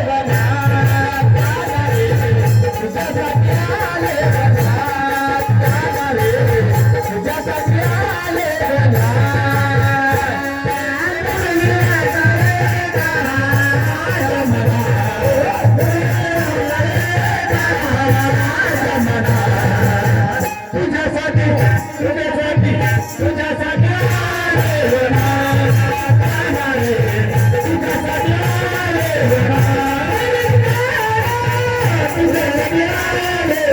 I'm not going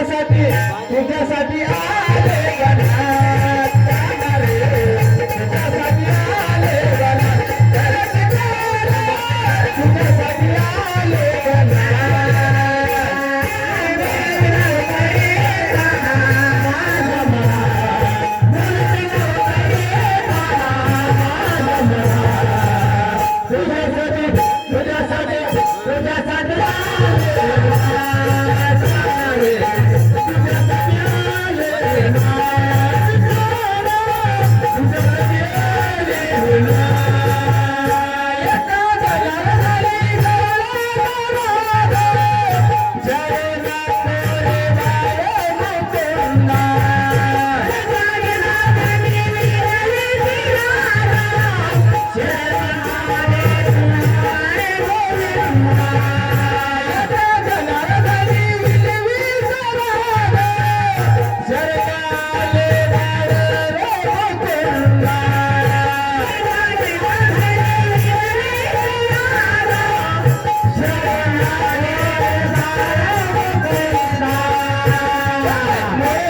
तुझ्यासाठी तुझ्यासाठी आ!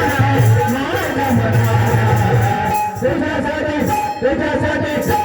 माझ्या मना तुझ्यासाठी तुझ्यासाठी